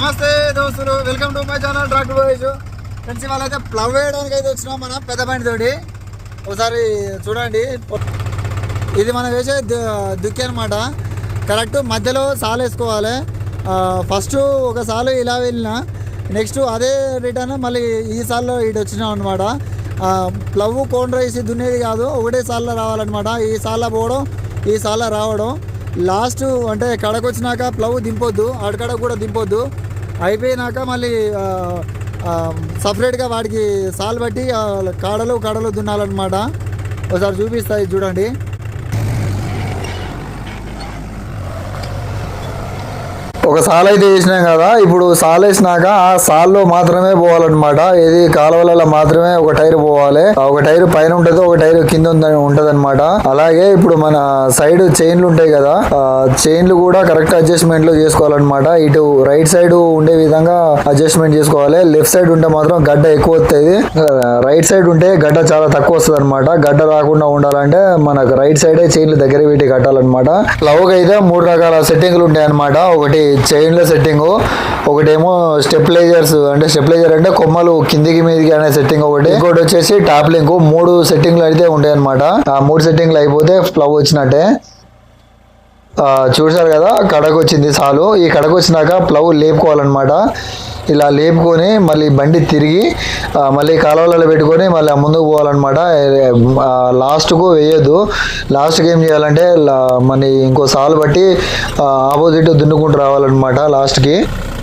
నమస్తే దోస్తులు welcome to my channel tractor boys friends ఇవాళ అయితే ప్లవ్ వేయడానికి అయితే వచ్చినాం మన పెద్ద బండి తోటి. ఒకసారి చూడండి. ఇది మనం వేసే దుక్కి అనమాట కరెక్ట్ మధ్యలో సాలు వేసుకోవాలి. ఫస్ట్ ఒక సాలు ఇలా వెళ్ళిన నెక్స్ట్ అదే రిటర్న్ మళ్ళీ ఈ సాల్లో ఇటు వచ్చినాం అనమాట ప్లవ్ కోన్ రైస్ దున్నేది కాదు ఒకటే సాల్లో రావాలన్నమాట. ఈ సాల్లో పోవడం ఈ సాల్లో రావడం. లాస్ట్ అంటే కడకొచ్చినాక ప్లవ్ దింపొద్దు అడకడ కూడా దింపొద్దు. అయిపోయినాక మళ్ళీ సపరేట్గా వాడికి సాల్ బట్టి కాడలు కాడలు దున్నాలన్నమాట. ఒకసారి చూపిస్తాయి చూడండి. ఒక సాల్ అయితే వేసినాం కదా ఇప్పుడు సాల్ వేసినాక ఆ సాల్లో మాత్రమే పోవాలన్నమాట. ఇది కాలువలలో మాత్రమే ఒక టైర్ పోవాలి. ఒక టైర్ పైన ఉంటది ఒక టైర్ కింద ఉంటది అనమాట అలాగే ఇప్పుడు మన సైడ్ చైన్లు ఉంటాయి కదా చైన్లు కూడా కరెక్ట్ అడ్జస్ట్మెంట్లో చేసుకోవాలన్నమాట. ఇటు రైట్ సైడ్ ఉండే విధంగా అడ్జస్ట్మెంట్ చేసుకోవాలి. లెఫ్ట్ సైడ్ ఉంటే మాత్రం గడ్డ ఎక్కువ వస్తుంది రైట్ సైడ్ ఉంటే గడ్డ చాలా తక్కువ వస్తుంది అనమాట గడ్డ రాకుండా ఉండాలంటే మనకు రైట్ సైడే చైన్లు దగ్గర పెట్టి కట్టాలన్నమాట. లవ్ అయితే మూడు రకాల సెట్టింగ్లు ఉంటాయి అనమాట ఒకటి చైన్ల సెట్టింగ్ ఒకటేమో స్టెప్లైజర్స్ అంటే స్టెప్లైజర్ అంటే కొమ్మలు కిందికి మీదికి అనే సెట్టింగ్ ఒకటి. ఇంకోటి వచ్చేసి టాప్ లింక్ మూడు సెట్టింగ్లు అయితే ఉంటాయి అనమాట ఆ మూడు సెట్టింగ్లు అయిపోతే ఫ్లవ్ వచ్చినట్టే. చూశారు కదా కడకు వచ్చింది చాలు ఈ కడకు వచ్చినాక ప్లవ్ లేపుకోవాలన్నమాట. ఇలా లేపుకొని మళ్ళీ బండి తిరిగి మళ్ళీ కాలువలలో పెట్టుకొని మళ్ళీ ముందుకు పోవాలన్నమాట. లాస్ట్కు వేయొద్దు. లాస్ట్కి ఏం చేయాలంటే మన ఇంకో సాలు బట్టి ఆపోజిట్ దున్నుకుంటూ రావాలన్నమాట లాస్ట్కి.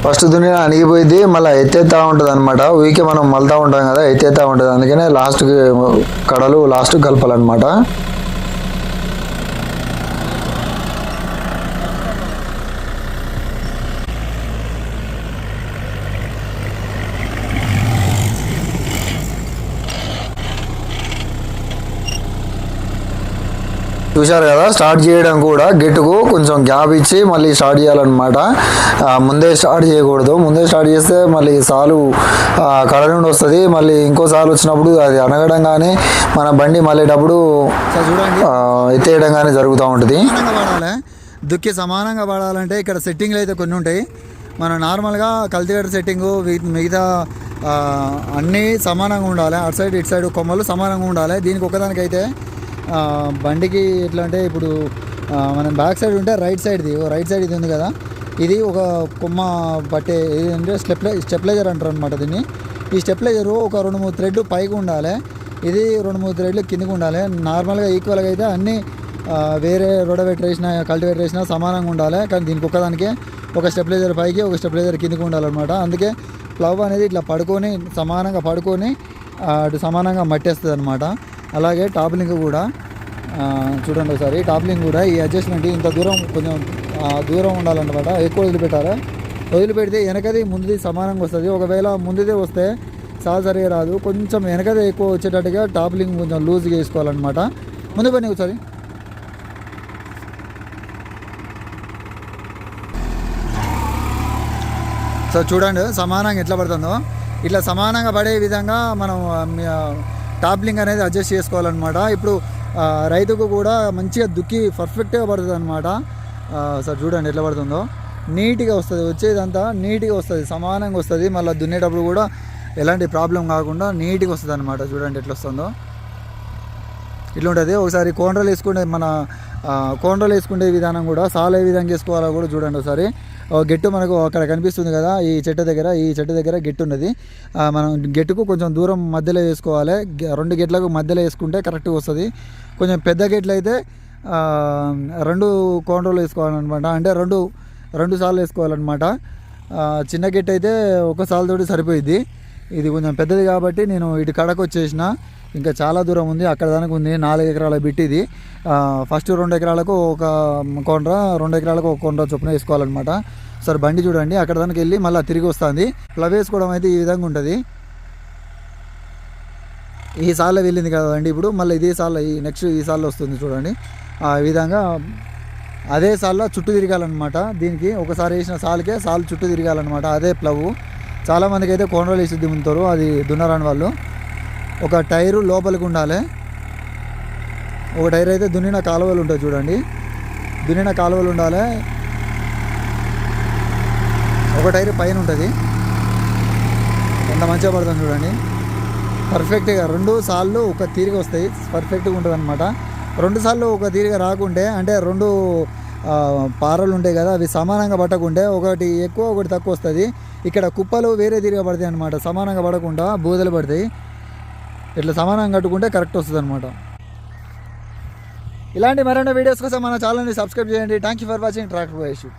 ఫస్ట్ దున్ని అణిగిపోయింది మళ్ళీ ఎత్తేస్తా ఉంటుంది అనమాట ఊరికే మనం మళ్తా ఉంటాం కదా ఎత్తేస్తా ఉంటుంది. అందుకనే లాస్ట్కి కడలు లాస్ట్కి కలపాలన్నమాట చూశారు కదా స్టార్ట్ చేయడం కూడా గెట్టుకు కొంచెం గ్యాప్ ఇచ్చి మళ్ళీ స్టార్ట్ చేయాలన్నమాట. ముందే స్టార్ట్ చేయకూడదు. ముందే స్టార్ట్ చేస్తే మళ్ళీ సాలు కడ నుండి వస్తుంది. మళ్ళీ ఇంకో సాలు వచ్చినప్పుడు అది అనగడం కానీ మన బండి మళ్ళేటప్పుడు ఎత్తేయడం కానీ జరుగుతూ ఉంటుంది. దుక్కి సమానంగా వాడాలంటే ఇక్కడ సెట్టింగ్లు అయితే కొన్ని ఉంటాయి. మన నార్మల్గా కల్టివేటర్ సెట్టింగు మిగతా అన్నీ సమానంగా ఉండాలి. అటు సైడ్ ఇటు సైడ్ కొమ్మలు సమానంగా ఉండాలి. దీనికి ఒకదానికైతే బండికి ఎట్లా అంటే ఇప్పుడు మనం బ్యాక్ సైడ్ ఉంటే రైట్ సైడ్ది రైట్ సైడ్ ఇది ఉంది కదా. ఇది ఒక కొమ్మ పట్టే ఇది అంటే స్టెప్లై స్టెప్లైజర్ అంటారు అనమాట దీన్ని. ఈ స్టెప్లైజరు ఒక రెండు మూడు థ్రెడ్ పైకి ఉండాలి. ఇది రెండు మూడు థ్రెడ్లు కిందకి ఉండాలి. నార్మల్గా ఈక్వల్గా అయితే అన్నీ వేరే రొడవేటర్ వేసిన కల్టివేటర్ వేసినా సమానంగా ఉండాలి. కానీ దీనికి ఒక్కదానికే ఒక స్టెప్లైజర్ పైకి ఒక స్టెప్లైజర్ కిందకి ఉండాలన్నమాట. అందుకే ప్లవ్ అనేది ఇట్లా పడుకొని సమానంగా పడుకొని అటు సమానంగా మట్టేస్తుంది అనమాట అలాగే టాప్ లింక్ కూడా చూడండి ఒకసారి టాప్ లింక్ కూడా ఈ అడ్జస్ట్మెంట్ ఇంత దూరం కొంచెం దూరం ఉండాలన్నమాట. ఎక్కువ వదిలిపెట్టాలి వదిలిపెడితే వెనకది ముందుది సమానంగా వస్తుంది. ఒకవేళ ముందుదే వస్తే చాలా సరిగా రాదు. కొంచెం వెనకదే ఎక్కువ వచ్చేటట్టుగా టాప్ లింక్ కొంచెం లూజ్గా వేసుకోవాలన్నమాట. ముందు పని ఒకసారి. సో చూడండి సమానంగా ఎట్లా పడుతుందో. ఇట్లా సమానంగా పడే విధంగా మనం టాప్లింగ్ అనేది అడ్జస్ట్ చేసుకోవాలన్నమాట. ఇప్పుడు రైతుకు కూడా మంచిగా దుక్కి పర్ఫెక్ట్గా పడుతుంది అనమాట సార్ చూడండి ఎట్లా పడుతుందో. నీట్గా వస్తుంది. వచ్చేదంతా నీట్గా వస్తుంది. సమానంగా వస్తుంది. మళ్ళీ దున్నేటప్పుడు కూడా ఎలాంటి ప్రాబ్లం కాకుండా నీట్గా వస్తుంది అనమాట చూడండి ఎట్లా వస్తుందో. ఇట్లా ఉంటుంది ఒకసారి కోండ్రలు వేసుకునే మన కోండ్రలు వేసుకునే విధానం కూడా సాలే ఏ విధంగా వేసుకోవాలో కూడా చూడండి ఒకసారి. గెట్టు మనకు అక్కడ కనిపిస్తుంది కదా ఈ చెట్టు దగ్గర ఈ చెట్టు దగ్గర గెట్టు ఉన్నది. మనం గెట్టుకు కొంచెం దూరం మధ్యలో వేసుకోవాలి. రెండు గెట్లకు మధ్యలో వేసుకుంటే కరెక్ట్గా వస్తుంది. కొంచెం పెద్ద గెట్లు అయితే రెండు కోండ్రోలు వేసుకోవాలన్నమాట. అంటే రెండు రెండు సార్లు వేసుకోవాలన్నమాట. చిన్న గెట్ అయితే ఒక సరిపోయిద్ది. ఇది కొంచెం పెద్దది కాబట్టి నేను ఇటు కడకు వచ్చేసిన ఇంకా చాలా దూరం ఉంది. అక్కడ దానికి ఉంది నాలుగు ఎకరాల బిట్టిది ఫస్ట్ రెండు ఎకరాలకు ఒక కొండ్ర రెండు ఎకరాలకు ఒక కొండ్ర చొప్పున వేసుకోవాలన్నమాట. సరే బండి చూడండి. అక్కడ దానికి వెళ్ళి మళ్ళీ తిరిగి వస్తుంది. ప్లవ్ వేసుకోవడం అయితే ఈ విధంగా ఉంటుంది. ఈ సార్లో వెళ్ళింది కదండి ఇప్పుడు. మళ్ళీ ఇదే సార్లో ఈ నెక్స్ట్ ఈ సార్లో వస్తుంది చూడండి. ఆ విధంగా అదే సార్లో చుట్టూ తిరగాలన్నమాట. దీనికి ఒకసారి వేసిన సాల్కే సాల్ చుట్టూ తిరగాలన్నమాట. అదే ప్లవ్. చాలామందికి అయితే కోనరాలు వేసి దింపుతారు అది దున్నరాని వాళ్ళు. ఒక టైరు లోపలికి ఉండాలి. ఒక టైర్ అయితే దున్నిన కాలువలు ఉంటాయి చూడండి. దున్నిన కాలువలు ఉండాలి. ఒక టైర్ పైన ఉంటుంది. ఎంత మంచిగా పడుతుంది చూడండి. పర్ఫెక్ట్గా రెండు సార్లు ఒక తీరిగా వస్తాయి. పర్ఫెక్ట్గా ఉంటుంది అనమాట రెండు సార్లు ఒక తీరిగా రాకుంటే అంటే రెండు పారలు ఉంటాయి కదా అవి సమానంగా పట్టకుంటే ఒకటి ఎక్కువ ఒకటి తక్కువ వస్తుంది. ఇక్కడ కుప్పలు వేరే తీరిగా పడతాయి అనమాట సమానంగా పడకుండా బూదలు పడతాయి. ఇట్లా సమానంగా కట్టుకుంటే కరెక్ట్ వస్తుంది అనమాట ఇలాంటి మరెన్నో వీడియోస్ కోసం మన ఛానల్ని సబ్స్క్రైబ్ చేయండి. Thank you for watching tractor వేషు